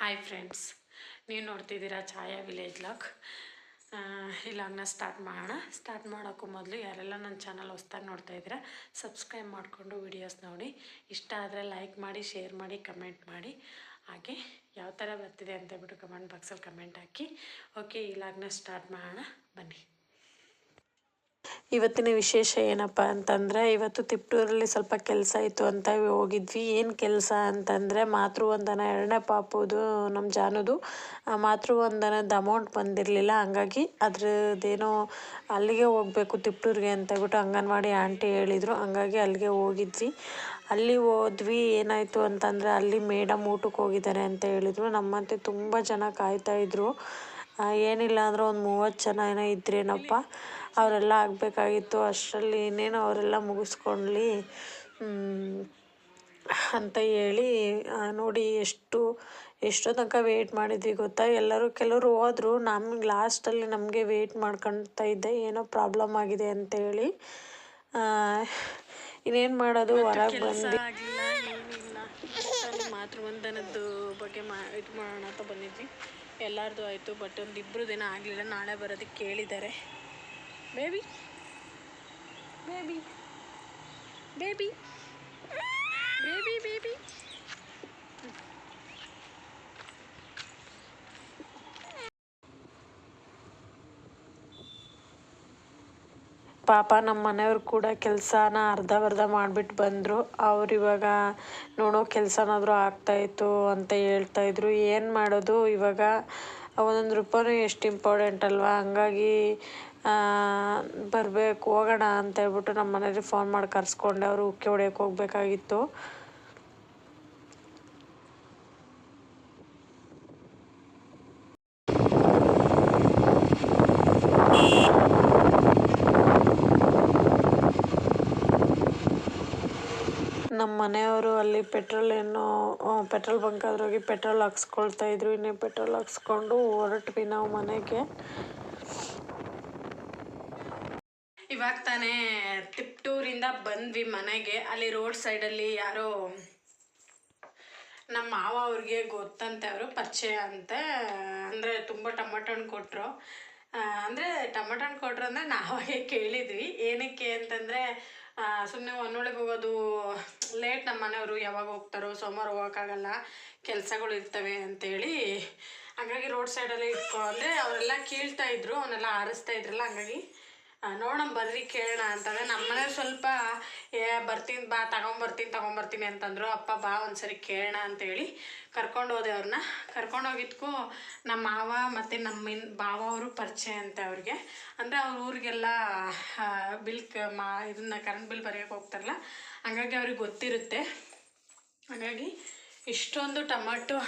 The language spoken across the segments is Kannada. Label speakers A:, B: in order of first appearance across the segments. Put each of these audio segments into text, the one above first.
A: ಹಾಯ್ ಫ್ರೆಂಡ್ಸ್ ನೀವು ನೋಡ್ತಿದ್ದೀರಾ ಛಾಯಾ ವಿಲೇಜ್ ಲಾಗ್ ಈ ಲಾಗ್ನ ಸ್ಟಾರ್ಟ್ ಮಾಡೋಣ. ಸ್ಟಾರ್ಟ್ ಮಾಡೋಕ್ಕೂ ಮೊದಲು ಯಾರೆಲ್ಲ ನನ್ನ ಚಾನಲ್ ಹೊಸ್ದಾಗಿ ನೋಡ್ತಾ ಇದ್ದೀರಾ ಸಬ್ಸ್ಕ್ರೈಬ್ ಮಾಡಿಕೊಂಡು ವಿಡಿಯೋಸ್ ನೋಡಿ. ಇಷ್ಟ ಆದರೆ ಲೈಕ್ ಮಾಡಿ ಶೇರ್ ಮಾಡಿ ಕಮೆಂಟ್ ಮಾಡಿ. ಹಾಗೆ ಯಾವ ಥರ ಬರ್ತಿದೆ ಅಂತ ಹೇಳ್ಬಿಟ್ಟು ಕಮೆಂಟ್ ಬಾಕ್ಸಲ್ಲಿ ಕಮೆಂಟ್ ಹಾಕಿ. ಓಕೆ ಈ ಸ್ಟಾರ್ಟ್ ಮಾಡೋಣ. ಬನ್ನಿ. ಇವತ್ತಿನ ವಿಶೇಷ ಏನಪ್ಪ ಅಂತಂದರೆ ಇವತ್ತು ತಿಪ್ಟೂರಲ್ಲಿ ಸ್ವಲ್ಪ ಕೆಲಸ ಇತ್ತು ಅಂತ ಹೋಗಿದ್ವಿ. ಏನು ಕೆಲಸ ಅಂತಂದರೆ ಮಾತೃವಂದನ ಎರಡನೇ ಪಾಪುದು ನಮ್ಮ ಜಾನುದು. ಆ ಮಾತೃವಂದನದ ಅಮೌಂಟ್ ಬಂದಿರಲಿಲ್ಲ. ಹಂಗಾಗಿ ಅದ್ರದ್ದೇನೋ ಅಲ್ಲಿಗೆ ಹೋಗಬೇಕು ತಿಪ್ಟೂರಿಗೆ ಅಂತ ಹೇಳ್ಬಿಟ್ಟು ಅಂಗನವಾಡಿ ಆಂಟಿ ಹೇಳಿದರು. ಹಂಗಾಗಿ ಅಲ್ಲಿಗೆ ಹೋಗಿದ್ವಿ. ಅಲ್ಲಿ ಹೋದ್ವಿ. ಏನಾಯಿತು ಅಂತಂದರೆ ಅಲ್ಲಿ ಮೇಡಮ್ ಊಟಕ್ಕೆ ಹೋಗಿದ್ದಾರೆ ಅಂತ ಹೇಳಿದರು. ನಮ್ಮಂತೆ ತುಂಬ ಜನ ಕಾಯ್ತಾ ಇದ್ರು. ಆ, ಏನಿಲ್ಲ ಅಂದ್ರೆ ಒಂದು ಮೂವತ್ತು ಜನ ಏನೋ ಇದ್ರೇನಪ್ಪ. ಅವರೆಲ್ಲ ಆಗಬೇಕಾಗಿತ್ತು. ಅಷ್ಟರಲ್ಲಿ ಏನೇನೋ ಅವರೆಲ್ಲ ಮುಗಿಸ್ಕೊಳ್ಳಿ ಅಂತ ಹೇಳಿ ನೋಡಿ ಎಷ್ಟು ಎಷ್ಟೋ ತನಕ ವೆಯ್ಟ್ ಮಾಡಿದ್ವಿ ಗೊತ್ತಾ? ಎಲ್ಲರೂ ಕೆಲವರು ಹೋದರು. ನಮ್ಗೆ ಲಾಸ್ಟಲ್ಲಿ ನಮಗೆ ವೆಯ್ಟ್ ಮಾಡ್ಕೊಳ್ತಾ ಇದ್ದೆ. ಏನೋ ಪ್ರಾಬ್ಲಮ್ ಆಗಿದೆ ಅಂತೇಳಿ ಇನ್ನೇನು ಮಾಡೋದು? ಹೊರಗೆ ಬಂದು. ಮಾತೃವಂದನದ್ದು ಬಗ್ಗೆ ಮಾ ಇದು ಮಾಡೋಣ ಅಂತ ಬಂದಿದ್ವಿ. ಎಲ್ಲರದು ಆಯಿತು ಬಟ್ ಒಂದು ಇಬ್ಬರು ದಿನ ಆಗಲಿಲ್ಲ, ನಾಳೆ ಬರೋದಕ್ಕೆ ಕೇಳಿದ್ದಾರೆ. Baby baby baby baby baby ಪಾಪ ನಮ್ಮ ಮನೆಯವ್ರು ಕೂಡ ಕೆಲಸನ ಅರ್ಧವರ್ಧ ಮಾಡಿಬಿಟ್ಟು ಬಂದರು. ಅವ್ರು ಇವಾಗ ನೋಡೋ ಕೆಲಸನಾದರೂ ಆಗ್ತಾಯಿತ್ತು ಅಂತ ಹೇಳ್ತಾಯಿದ್ರು ಏನು ಮಾಡೋದು? ಇವಾಗ ಒಂದೊಂದು ರೂಪಾಯಿನೂ ಎಷ್ಟು ಇಂಪಾರ್ಟೆಂಟ್ ಅಲ್ವಾ? ಹಂಗಾಗಿ ಬರಬೇಕು, ಹೋಗೋಣ ಅಂತ ಹೇಳ್ಬಿಟ್ಟು ನಮ್ಮ ಮನೆಯವ್ರಿಗೆ ಫೋನ್ ಮಾಡಿ ಕರೆಸ್ಕೊಂಡೆ. ಅವರು ಉಕ್ಕಿ ಹೊಡ್ಯಕ್ಕೆ ಹೋಗ್ಬೇಕಾಗಿತ್ತು. ಮನೆಯವರು ಅಲ್ಲಿ ಪೆಟ್ರೋಲ್ ಏನೋ ಪೆಟ್ರೋಲ್ ಬಂಕ್ ಆದ್ರೆ ಹೋಗಿ ಪೆಟ್ರೋಲ್ ಹಾಕ್ಸ್ಕೊಳ್ತಾ ಇದ್ರು, ಇನ್ನೇ ಪೆಟ್ರೋಲ್ ಹಾಕ್ಸ್ಕೊಂಡು ಹೊರಟ್ವಿ ನಾವು ಮನೆಗೆ. ಇವಾಗ ತಾನೇ ತಿಪ್ಟೂರಿಂದ ಬಂದ್ವಿ ಮನೆಗೆ. ಅಲ್ಲಿ ರೋಡ್ ಸೈಡಲ್ಲಿ ಯಾರೋ ನಮ್ಮ ಮಾವ ಅವ್ರಿಗೆ ಗೊತ್ತಂತೆ ಅವರು, ಪರಿಚಯ ಅಂತೆ. ಅಂದರೆ ತುಂಬ ಟೊಮೆಟೊ ಹಣ್ಣು ಕೊಟ್ಟರು ಅಂದರೆ ಟೊಮೆಟೊ ಹಣ್ಣು ಕೊಟ್ರು ಅಂದರೆ ನಾವಾಗೆ ಕೇಳಿದ್ವಿ. ಏನಕ್ಕೆ ಅಂತಂದರೆ ಸುಮ್ಮನೆ ಒನ್ನೊಳಗೆ ಹೋಗೋದು ಲೇಟ್ ನಮ್ಮ ಮನೆಯವರು ಯಾವಾಗ ಹೋಗ್ತಾರೋ, ಸೋಮವಾರ ಹೋಗೋಕ್ಕಾಗಲ್ಲ, ಕೆಲಸಗಳು ಇರ್ತವೆ ಅಂತೇಳಿ ಹಾಗಾಗಿ ರೋಡ್ ಸೈಡಲ್ಲೇ ಇಟ್ಕೊ ಅಂದರೆ ಅವರೆಲ್ಲ ಕೀಳ್ತಾ ಇದ್ರು ಅವನ್ನೆಲ್ಲ ಆರಿಸ್ತಾ ಇದ್ರಲ್ಲ, ಹಂಗಾಗಿ ನೋಡೋಣ ಬರ್ರಿ ಕೇಳೋಣ ಅಂತಂದ್ರೆ ನಮ್ಮನೆ ಸ್ವಲ್ಪ, ಏ, ಬರ್ತೀನಿ, ಬಾ ತಗೊಂಬರ್ತೀನಿ ತಗೊಂಬರ್ತೀನಿ ಅಂತಂದ್ರು, ಅಪ್ಪ, ಬಾ, ಒಂದ್ಸರಿ ಕೇಳೋಣ ಅಂತೇಳಿ ಕರ್ಕೊಂಡು ಹೋದೆ ಅವ್ರನ್ನ ಕರ್ಕೊಂಡು ಹೋಗಿದ್ಕೂ ನಮ್ಮ ಮಾವ ಮತ್ತು ನಮ್ಮ ಭಾವ ಅವರು ಪರಿಚಯ ಅಂತೆ ಅವ್ರಿಗೆ. ಅಂದರೆ ಅವ್ರ ಊರಿಗೆಲ್ಲ ಬಿಲ್ ಮಾ, ಇದನ್ನ ಕರೆಂಟ್ ಬಿಲ್ ಬರೆಯೋಕೆ ಹೋಗ್ತಾರಲ್ಲ, ಹಂಗಾಗಿ ಅವ್ರಿಗೆ ಗೊತ್ತಿರುತ್ತೆ. ಹಾಗಾಗಿ ಇಷ್ಟೊಂದು ಟೊಮಟೊ,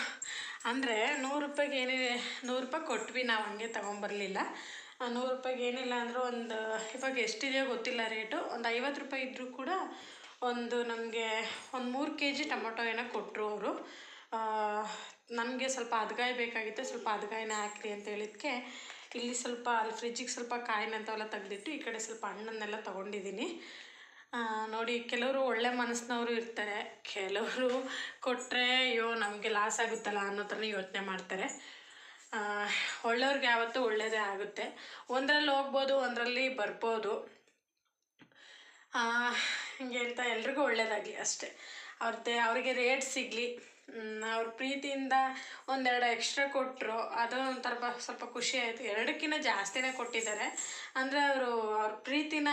A: ಅಂದರೆ ನೂರು ರೂಪಾಯಿಗೆ ಏನಿದೆ ನೂರು ರೂಪಾಯಿ ಕೊಟ್ವಿ, ನಾವು ಹಂಗೆ ತೊಗೊಂಬರ್ಲಿಲ್ಲ ನೂರು ರೂಪಾಯಿಗೆ ಏನಿಲ್ಲ ಅಂದರೂ ಒಂದು, ಇವಾಗ ಎಷ್ಟಿದೆಯೋ ಗೊತ್ತಿಲ್ಲ ರೇಟು. ಒಂದು ಐವತ್ತು ರೂಪಾಯಿ ಇದ್ದರೂ ಕೂಡ ಒಂದು ನಮಗೆ ಒಂದು ಮೂರು ಕೆ ಜಿ ಟೊಮೊಟೊ ಏನೋ ಕೊಟ್ಟರು ಅವರು. ನಮಗೆ ಸ್ವಲ್ಪ ಅದಗಾಯಿ ಬೇಕಾಗಿತ್ತು, ಸ್ವಲ್ಪ ಅದಗಾಯಿನ ಹಾಕ್ರಿ ಅಂತ ಹೇಳಿದ್ಕೆ ಇಲ್ಲಿ ಸ್ವಲ್ಪ ಅಲ್ಲಿ ಫ್ರಿಜ್ಜಿಗೆ ಸ್ವಲ್ಪ ಕಾಯಿನಂತವೆಲ್ಲ ತೆಗೆದಿಟ್ಟು ಈ ಕಡೆ ಸ್ವಲ್ಪ ಹಣ್ಣನ್ನೆಲ್ಲ ತೊಗೊಂಡಿದ್ದೀನಿ. ನೋಡಿ, ಕೆಲವರು ಒಳ್ಳೆ ಮನಸ್ಸಿನವರು ಇರ್ತಾರೆ. ಕೆಲವರು ಕೊಟ್ಟರೆ ಅಯ್ಯೋ ನಮಗೆ ಲಾಸ್ ಆಗುತ್ತಲ್ಲ ಅನ್ನೋ ಥರನೇ ಯೋಚನೆ ಮಾಡ್ತಾರೆ. ಒಳ್ಳೆಯವ್ರಿಗೆ ಯಾವತ್ತೂ ಒಳ್ಳೆಯದೇ ಆಗುತ್ತೆ. ಒಂದರಲ್ಲಿ ಹೋಗ್ಬೋದು, ಒಂದರಲ್ಲಿ ಬರ್ಬೋದು. ಹಿಂಗೆ ಅಂತ ಎಲ್ರಿಗೂ ಒಳ್ಳೆಯದಾಗಲಿ ಅಷ್ಟೇ. ಅವ್ರದ್ದೇ ಅವರಿಗೆ ರೇಟ್ ಸಿಗಲಿ. ಅವ್ರ ಪ್ರೀತಿಯಿಂದ ಒಂದೆರಡು ಎಕ್ಸ್ಟ್ರಾ ಕೊಟ್ಟರು ಅದು ಒಂಥರ ಸ್ವಲ್ಪ ಖುಷಿ ಆಯಿತು. ಎರಡಕ್ಕಿಂತ ಜಾಸ್ತಿನೇ ಕೊಟ್ಟಿದ್ದಾರೆ. ಅಂದರೆ ಅವರು ಅವ್ರ ಪ್ರೀತಿನ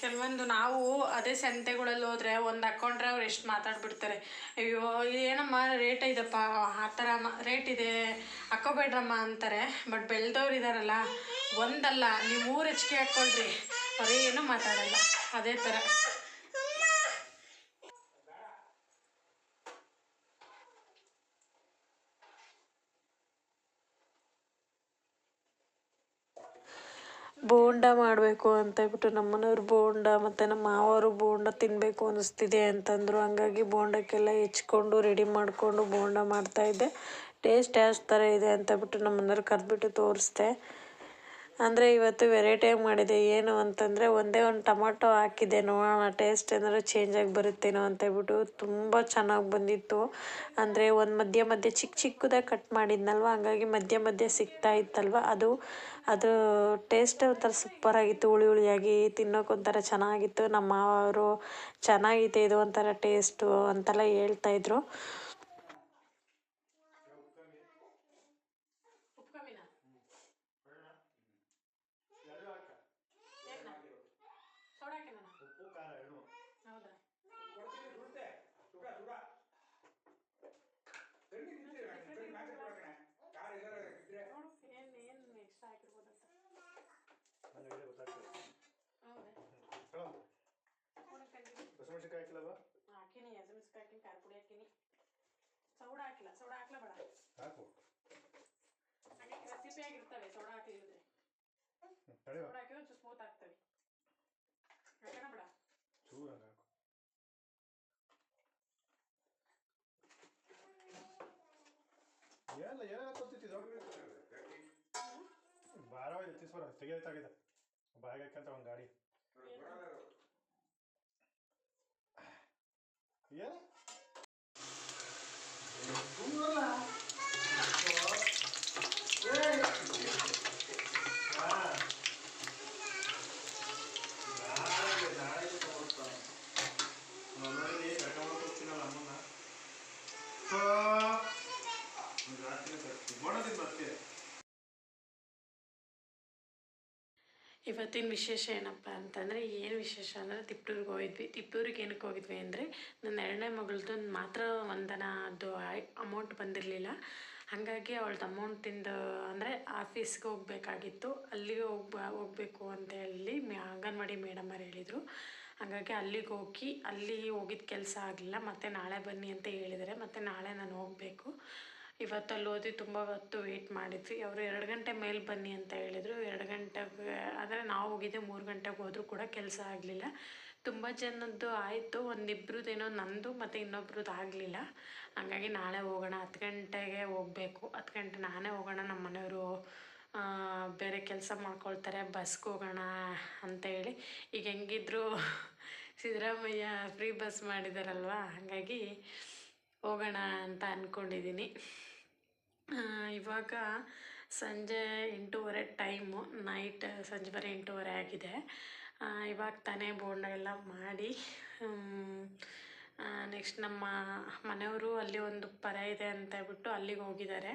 A: ಕೆಲವೊಂದು ನಾವು ಅದೇ ಸಂತೆಗಳಲ್ಲಿ ಹೋದ್ರೆ ಒಂದು ಹಾಕ್ಕೊಂಡ್ರೆ ಅವ್ರು ಎಷ್ಟು ಮಾತಾಡ್ಬಿಡ್ತಾರೆ. ಅಯ್ಯೋ, ಏನಮ್ಮ ರೇಟ್ ಇದಪ್ಪ? ಆ ಥರ ರೇಟ್ ಇದೆ. ಹಾಕೋಬೇಡ್ರಮ್ಮ ಅಂತಾರೆ. ಬಟ್ ಬೆಳೆದವ್ರು ಇದ್ದಾರಲ್ಲ ಒಂದಲ್ಲ, ನೀವು ಮೂರು ಹೆಚ್ಚಿಗೆ ಹಾಕ್ಕೊಳ್ರಿ ಏನೂ ಮಾತಾಡಲ್ಲ. ಅದೇ ಥರ. ಬೋಂಡ ಮಾಡಬೇಕು ಅಂತ ಹೇಳ್ಬಿಟ್ಟು ನಮ್ಮ ಮನೆಯವ್ರು ಬೋಂಡ ಮತ್ತು ನಮ್ಮ ಮಾವರು ಬೋಂಡ ತಿನ್ನಬೇಕು ಅನಿಸ್ತಿದೆ ಅಂತಂದರು. ಹಂಗಾಗಿ ಬೋಂಡಕ್ಕೆಲ್ಲ ಹೆಚ್ಕೊಂಡು ರೆಡಿ ಮಾಡಿಕೊಂಡು ಬೋಂಡ ಮಾಡ್ತಾಯಿದ್ದೆ ಟೇಸ್ಟ್ ಯಾವ ಥರ ಇದೆ ಅಂತ ಹೇಳ್ಬಿಟ್ಟು ನಮ್ಮ ಮನೆಯವ್ರು ಕರೆದ್ಬಿಟ್ಟು ತೋರಿಸ್ದೆ. ಅಂದರೆ ಇವತ್ತು ವೆರೈಟಿಯಾಗಿ ಮಾಡಿದೆ. ಏನು ಅಂತಂದರೆ ಒಂದೇ ಒಂದು ಟೊಮೊಟೊ ಹಾಕಿದ್ದೆ. ನೋಡೋಣ ಟೇಸ್ಟ್ ಏನಾದ್ರು ಚೇಂಜಾಗಿ ಬರುತ್ತೇನೋ ಅಂತ ಹೇಳ್ಬಿಟ್ಟು ತುಂಬ ಚೆನ್ನಾಗಿ ಬಂದಿತ್ತು. ಅಂದರೆ ಒಂದು ಮಧ್ಯ ಮಧ್ಯೆ ಚಿಕ್ಕ ಚಿಕ್ಕದಾಗಿ ಕಟ್ ಮಾಡಿದ್ನಲ್ವ? ಹಂಗಾಗಿ ಮಧ್ಯ ಮಧ್ಯೆ ಸಿಗ್ತಾ ಇತ್ತಲ್ವ? ಅದು ಅದು ಟೇಸ್ಟ್ ಒಂಥರ ಸೂಪರಾಗಿತ್ತು ಹುಳಿ ಹುಳಿಯಾಗಿ ತಿನ್ನೋಕೆ ಒಂಥರ ಚೆನ್ನಾಗಿತ್ತು. ನಮ್ಮ ಮಾವ ಅವರು ಚೆನ್ನಾಗಿದೆ ಇದು ಒಂಥರ ಟೇಸ್ಟು ಅಂತೆಲ್ಲ ಹೇಳ್ತಾಯಿದ್ರು ಉಪ್ಪು ಕಮ್ಮಿನಾ ಸೋಡಾ ಹಾಕಿನ ಹೌದಾ ನೋಡು ಏನು ಏನು ಎಕ್ಸ್ಟ್ರಾ ಹಾಕಿರ್ಬೋದಂತ ಹೌದಾ
B: ಹಸಿಮೆಣಸಿನ್ಕಾಯಿ ಹಾಕಿಲ್ಲಲ್ವಾ
A: ಹಾಕಿನಿ ಹಸಿಮೆಣ್ಸಿನ್ಕಾಯಿ ಹಾಕಿನಿ ಖಾರ ಪುಡಿ ಹಾಕಿನಿ ಸೋಡಾ ಹಾಕಿಲ್ಲ ಸೋಡಾ ಹಾಕ್ಲಾ ಬೇಡ
B: ಹಾಕು
A: ಹಾಗೆ ರೆಸಿಪಿ ಆಗಿರ್ತವೆ ಸೋಡಾ ಹಾಕಿದ್ರೆ ಸೋಡಾ ಹಾಕಿದ್ರೆ ಒಂಚೂರು ಸ್ಮೂತ್ ಆಗ್ತವೆ. ಹಾಕೋಣ ಬೇಡ?
B: ಚೂರು ಹಂಗೆ ಹಾಕು ಏನಿಲ್ಲ ಏನಾಗ ಗೊತ್ತಿತ್ತು ಭಾರವಾಗಿ ಎತ್ತಿಸ್ಬಾರ ಬಾಯಿಗೆ ಹಾಕಂತ ಒಂದು ಗಾಡಿ ಏನು
A: ಇವತ್ತಿನ ವಿಶೇಷ ಏನಪ್ಪ ಅಂತಂದರೆ ಏನು ವಿಶೇಷ ಅಂದರೆ ತಿಪ್ಟೂರಿಗೆ ಹೋಗಿದ್ವಿ. ತಿಪ್ಟೂರಿಗೆ ಏನಕ್ಕೆ ಹೋಗಿದ್ವಿ ಅಂದರೆ ನನ್ನ ಎರಡನೇ ಮಗಳದ್ದು ಮಾತ್ರ ಒಂದನ ಅದು ಅಮೌಂಟ್ ಬಂದಿರಲಿಲ್ಲ. ಹಾಗಾಗಿ ಅವಳದ್ದು ಅಮೌಂಟಿಂದ ಅಂದರೆ ಆಫೀಸ್ಗೆ ಹೋಗಬೇಕಾಗಿತ್ತು. ಅಲ್ಲಿಗೆ ಹೋಗ್ಬ, ಹೋಗಬೇಕು ಅಂತ ಹೇಳಿ ಅಂಗನವಾಡಿ ಮೇಡಮರು ಹೇಳಿದರು. ಹಾಗಾಗಿ ಅಲ್ಲಿಗೆ ಹೋಗಿ, ಅಲ್ಲಿ ಹೋಗಿದ್ದ ಕೆಲಸ ಆಗಲಿಲ್ಲ. ಮತ್ತು ನಾಳೆ ಬನ್ನಿ ಅಂತ ಹೇಳಿದರೆ. ಮತ್ತು ನಾಳೆ ನಾನು ಹೋಗಬೇಕು. ಇವತ್ತು ಅಲ್ಲಿ ಓದಿ ತುಂಬ ಹೊತ್ತು ವೆಯ್ಟ್ ಮಾಡಿದ್ವಿ. ಅವರು ಎರಡು ಗಂಟೆ ಮೇಲೆ ಬನ್ನಿ ಅಂತ ಹೇಳಿದರು. ಎರಡು ಗಂಟೆಗೆ, ಆದರೆ ನಾವು ಹೋಗಿದ್ದೆ ಮೂರು ಗಂಟೆಗೆ ಹೋದರೂ ಕೂಡ ಕೆಲಸ ಆಗಲಿಲ್ಲ. ತುಂಬ ಜನದ್ದು ಆಯಿತು. ಒಂದಿಬ್ರದ್ದೇನೋ ನಂದು ಮತ್ತು ಇನ್ನೊಬ್ರದ್ದು ಆಗಲಿಲ್ಲ. ಹಾಗಾಗಿ ನಾಳೆ ಹೋಗೋಣ. ಹತ್ತು ಗಂಟೆಗೆ ಹೋಗಬೇಕು. ಹತ್ತು ಗಂಟೆ ನಾನೇ ಹೋಗೋಣ. ನಮ್ಮ ಮನೆಯವರು ಬೇರೆ ಕೆಲಸ ಮಾಡ್ಕೊಳ್ತಾರೆ. ಬಸ್ಗೆ ಹೋಗೋಣ ಅಂತ ಹೇಳಿ. ಈಗ ಹೆಂಗಿದ್ರು ಸಿದ್ದರಾಮಯ್ಯ ಫ್ರೀ ಬಸ್ ಮಾಡಿದಾರಲ್ವ? ಹಾಗಾಗಿ ಹೋಗೋಣ ಅಂತ ಅಂದ್ಕೊಂಡಿದ್ದೀನಿ ಇವಾಗ ಸಂಜೆ ಎಂಟೂವರೆ ಟೈಮು, ನೈಟ್ ಸಂಜೆ ಬರೀ ಎಂಟೂವರೆ ಆಗಿದೆ. ಇವಾಗ ತಾನೇ ಬೋಂಡ ಎಲ್ಲ ಮಾಡಿ ನೆಕ್ಸ್ಟ್ ನಮ್ಮ ಮನೆಯವರು ಅಲ್ಲಿ ಒಂದು ಪರ ಇದೆ ಅಂತ ಹೇಳ್ಬಿಟ್ಟು ಅಲ್ಲಿಗೆ ಹೋಗಿದ್ದಾರೆ.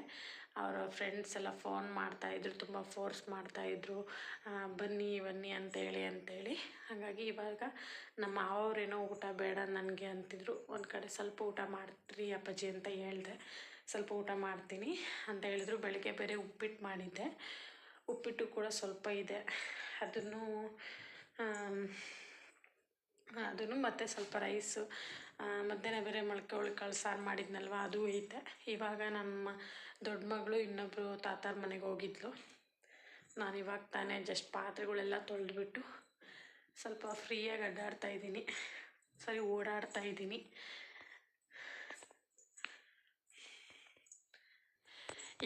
A: ಅವರ ಫ್ರೆಂಡ್ಸ್ ಎಲ್ಲ ಫೋನ್ ಮಾಡ್ತಾಯಿದ್ರು ತುಂಬ ಫೋರ್ಸ್ ಮಾಡ್ತಾಯಿದ್ರು ಬನ್ನಿ ಬನ್ನಿ ಅಂತೇಳಿ ಅಂತೇಳಿ ಹಾಗಾಗಿ ಇವಾಗ ನಮ್ಮ ಮಾವವ್ರೇನೋ ಊಟ ಬೇಡ ನನಗೆ ಅಂತಿದ್ರು. ಒಂದು ಕಡೆ ಸ್ವಲ್ಪ ಊಟ ಮಾಡ್ತೀರಿ ಅಪ್ಪಾಜಿ ಅಂತ ಹೇಳಿದೆ. ಸ್ವಲ್ಪ ಊಟ ಮಾಡ್ತೀನಿ ಅಂತ ಹೇಳಿದ್ರು. ಬೆಳಗ್ಗೆ ಬೇರೆ ಉಪ್ಪಿಟ್ಟು ಮಾಡಿದ್ದೆ. ಉಪ್ಪಿಟ್ಟು ಕೂಡ ಸ್ವಲ್ಪ ಇದೆ. ಅದನ್ನು ಅದನ್ನು ಮತ್ತೆ ಸ್ವಲ್ಪ ರೈಸು ಮಧ್ಯಾಹ್ನ ಬೇರೆ ಮೊಳಕೆ ಕಾಳು ಸಾರು ಮಾಡಿದ್ನಲ್ವ, ಅದು ಐತೆ. ಇವಾಗ ನಮ್ಮ ದೊಡ್ಡ ಮಗಳು ಇನ್ನೊಬ್ಬರು ತಾತಾರ ಮನೆಗೆ ಹೋಗಿದ್ಲು. ನಾನು ಇವಾಗ ತಾನೇ ಜಸ್ಟ್ ಪಾತ್ರೆಗಳೆಲ್ಲ ತೊಳೆದ್ಬಿಟ್ಟು ಸ್ವಲ್ಪ ಫ್ರೀಯಾಗಿ ಅಡ್ಡಾಡ್ತಾ ಇದ್ದೀನಿ. ಸರಿ, ಓಡಾಡ್ತಾ ಇದ್ದೀನಿ.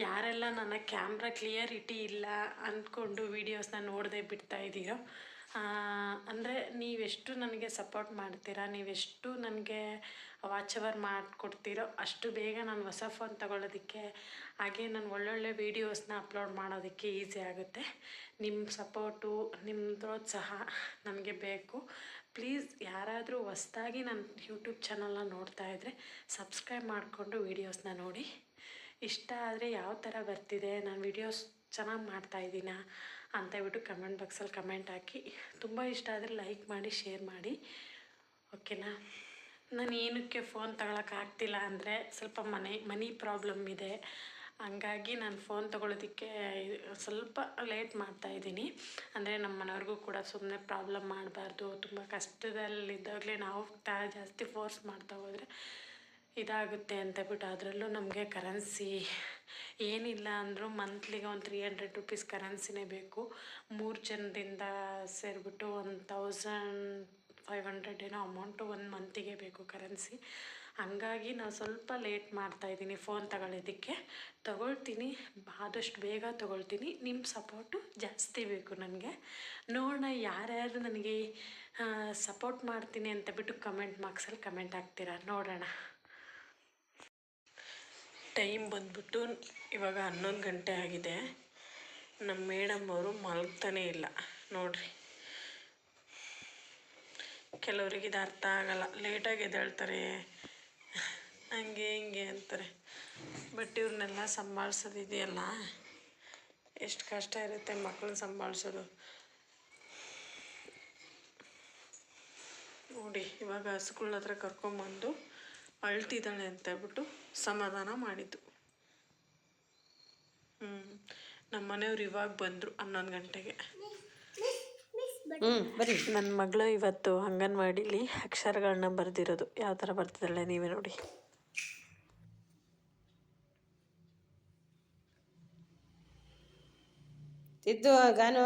A: ಯಾರೆಲ್ಲ ನನ್ನ ಕ್ಯಾಮ್ರಾ ಕ್ಲಿಯರಿಟಿ ಇಲ್ಲ ಅಂದ್ಕೊಂಡು ವೀಡಿಯೋಸ್ನ ನೋಡದೆ ಬಿಡ್ತಾ ಇದ್ದೀರೋ ಅಂದರೆ ನೀವೆಷ್ಟು ನನಗೆ ಸಪೋರ್ಟ್ ಮಾಡ್ತೀರಾ, ನೀವೆಷ್ಟು ನನಗೆ ವಾಚ್ ಅವರ್ ಮಾಡಿಕೊಡ್ತೀರೋ, ಅಷ್ಟು ಬೇಗ ನಾನು ಹೊಸ ಫೋನ್ ತಗೊಳ್ಳೋದಕ್ಕೆ, ಹಾಗೆ ನಾನು ಒಳ್ಳೊಳ್ಳೆ ವೀಡಿಯೋಸ್ನ ಅಪ್ಲೋಡ್ ಮಾಡೋದಕ್ಕೆ ಈಸಿ ಆಗುತ್ತೆ. ನಿಮ್ಮ ಸಪೋರ್ಟು ನಿಮ್ಮ ಪ್ರೋತ್ಸಾಹ ನಮಗೆ ಬೇಕು. ಪ್ಲೀಸ್ ಯಾರಾದರೂ ಹೊಸ್ದಾಗಿ ನನ್ನ ಯೂಟ್ಯೂಬ್ ಚಾನಲ್ನ ನೋಡ್ತಾ ಇದ್ದರೆ ಸಬ್ಸ್ಕ್ರೈಬ್ ಮಾಡಿಕೊಂಡು ವೀಡಿಯೋಸ್ನ ನೋಡಿ. ಇಷ್ಟ ಆದರೆ ಯಾವ ಥರ ಬರ್ತಿದೆ, ನಾನು ವೀಡಿಯೋಸ್ ಚೆನ್ನಾಗಿ ಮಾಡ್ತಾಯಿದ್ದೀನಾ ಅಂತ ಹೇಳ್ಬಿಟ್ಟು ಕಮೆಂಟ್ ಬಾಕ್ಸಲ್ಲಿ ಕಮೆಂಟ್ ಹಾಕಿ. ತುಂಬ ಇಷ್ಟ ಆದರೆ ಲೈಕ್ ಮಾಡಿ ಶೇರ್ ಮಾಡಿ. ಓಕೆನಾ ನಾನು ಏನಕ್ಕೆ ಫೋನ್ ತಗೊಳಕ್ಕಾಗ್ತಿಲ್ಲ ಅಂದರೆ ಸ್ವಲ್ಪ ಮನೆ, ಮನಿ ಪ್ರಾಬ್ಲಮ್ ಇದೆ. ಹಂಗಾಗಿ ನಾನು ಫೋನ್ ತೊಗೊಳೋದಕ್ಕೆ ಸ್ವಲ್ಪ ಲೇಟ್ ಮಾಡ್ತಾ ಇದ್ದೀನಿ. ಅಂದರೆ ನಮ್ಮ ಮನೆಯವ್ರಿಗೂ ಕೂಡ ಸುಮ್ಮನೆ ಪ್ರಾಬ್ಲಮ್ ಮಾಡಬಾರ್ದು, ತುಂಬ ಕಷ್ಟದಲ್ಲಿದ್ದಾಗಲೇ ನಾವು ತಾ, ಜಾಸ್ತಿ ಫೋರ್ಸ್ ಮಾಡ್ತಾ ಹೋದರೆ ಇದಾಗುತ್ತೆ ಅಂತ ಬಿಟ್ಟು ಅದರಲ್ಲೂ ನಮಗೆ ಕರೆನ್ಸಿ ಏನಿಲ್ಲ ಅಂದರೂ ಮಂತ್ಲಿಗೆ ಒಂದು ತ್ರೀ ಹಂಡ್ರೆಡ್ ರುಪೀಸ್ ಕರೆನ್ಸಿನೇ ಬೇಕು. ಮೂರು ಜನದಿಂದ ಸೇರಿಬಿಟ್ಟು ಒಂದು ತೌಸಂಡ್ ಫೈವ್ ಹಂಡ್ರೆಡ್ ಏನೋ ಅಮೌಂಟು ಒಂದು ಮಂತಿಗೆ ಬೇಕು ಕರೆನ್ಸಿ. ಹಂಗಾಗಿ ನಾವು ಸ್ವಲ್ಪ ಲೇಟ್ ಮಾಡ್ತಾಯಿದ್ದೀನಿ ಫೋನ್ ತಗೊಳ್ಳೋದಕ್ಕೆ ತಗೊಳ್ತೀನಿ, ಆದಷ್ಟು ಬೇಗ ತಗೊಳ್ತೀನಿ. ನಿಮ್ಮ ಸಪೋರ್ಟು ಜಾಸ್ತಿ ಬೇಕು ನನಗೆ. ನೋಡೋಣ ಯಾರ್ಯಾರು ನನಗೆ ಸಪೋರ್ಟ್ ಮಾಡ್ತೀನಿ ಅಂತ ಬಿಟ್ಟು ಕಮೆಂಟ್ ಮಾರ್ಕ್ಸಲ್ಲಿ ಕಮೆಂಟ್ ಹಾಕ್ತೀರಾ? ನೋಡೋಣ. ಟೈಮ್ ಬಂದ್ಬಿಟ್ಟು ಇವಾಗ ಹನ್ನೊಂದು ಗಂಟೆ ಆಗಿದೆ. ನಮ್ಮ ಮೇಡಮ್ ಅವರು ಮಲಗ್ತಾನೇ ಇಲ್ಲ. ನೋಡ್ರಿ. ಕೆಲವರಿಗೆ ಇದು ಅರ್ಥ ಆಗಲ್ಲ. ಲೇಟಾಗಿ ಎದ್ದೇಳ್ತಾರೆ. ಹಂಗೆ ಹಿಂಗೆ ಅಂತಾರೆ. ಬಟ್ ಇವ್ರನ್ನೆಲ್ಲ ಸಂಭಾಳಿಸೋದಿದೆಯಲ್ಲ ಎಷ್ಟು ಕಷ್ಟ ಇರುತ್ತೆ ಮಕ್ಕಳನ್ನ ಸಂಭಾಳಿಸೋದು. ನೋಡಿ, ಇವಾಗ ಹಸುಗಳ ಹತ್ರ ಕರ್ಕೊಂಬಂದು ಅಳ್ತಿದ್ದಾಳೆ ಅಂತ ಹೇಳ್ಬಿಟ್ಟು ಸಮಾಧಾನ ಮಾಡಿದ್ದು. ಹ್ಞೂ ನಮ್ಮ ಮನೆಯವ್ರು ಇವಾಗ ಬಂದರು ಹನ್ನೊಂದು ಗಂಟೆಗೆ.
C: ಹ್ಞೂ ಬರೀ
A: ನನ್ನ ಮಗಳು ಇವತ್ತು ಅಂಗನವಾಡಿಲಿ ಅಕ್ಷರಗಳನ್ನ ಬರೆದಿರೋದು. ಯಾವ ಥರ ಬರ್ತಿದ್ದಾಳೆ ನೀವೇ ನೋಡಿ.
C: ತಿದ್ದು ಗಾನು.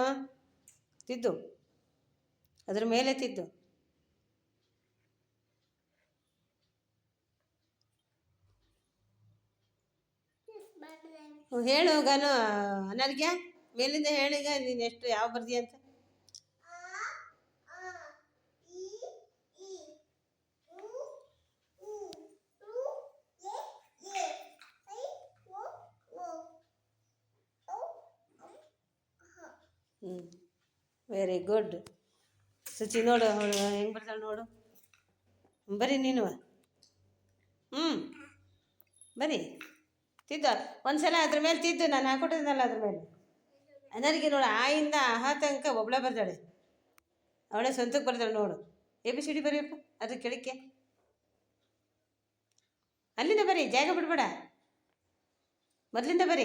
C: ತಿದ್ದು. ಅದ್ರ ಮೇಲೆ ತಿದ್ದು. ಹ್ಞೂ, ಹೇಳು ಗಾನು ಅನರ್ಗೆ ಮೇಲಿಂದ ಹೇಳೀಗ ನೀನು ಎಷ್ಟು ಯಾವ ಬರ್ದಿ ಅಂತ? ಹ್ಞೂ ವೆರಿ ಗುಡ್ ಸುಚಿ ನೋಡು ಅವಳು ಹೆಂಗೆ ಬರ್ತಾಳೆ ನೋಡು. ಬರೀ ನೀನು ಹ್ಞೂ ಬರೀ. ತಿದ್ದು ಒಂದ್ಸಲ ಅದ್ರ ಮೇಲೆ ತಿದ್ದು ನಾನು ಹಾಕೊಟ್ಟಿದ್ನಲ್ಲ ಅದ್ರ ಮೇಲೆ. ನನಗೆ ನೋಡು, ಆಯಿಂದ ಆಹಾತಂಕ ಒಬ್ಳೆ ಬರ್ತಾಳೆ ಅವಳೇ ಸ್ವಂತಕ್ಕೆ ಬರ್ತಾಳೆ ನೋಡು. ಎ, ಬಿ, ಸಿ, ಡಿ ಬರೆಯಪ್ಪ ಅದ್ರ ಕೆಳಕ್ಕೆ. ಅಲ್ಲಿಂದ ಬರೀ, ಜಾಗ ಬಿಡ್ಬೇಡ. ಮೊದಲಿಂದ ಬರೀ.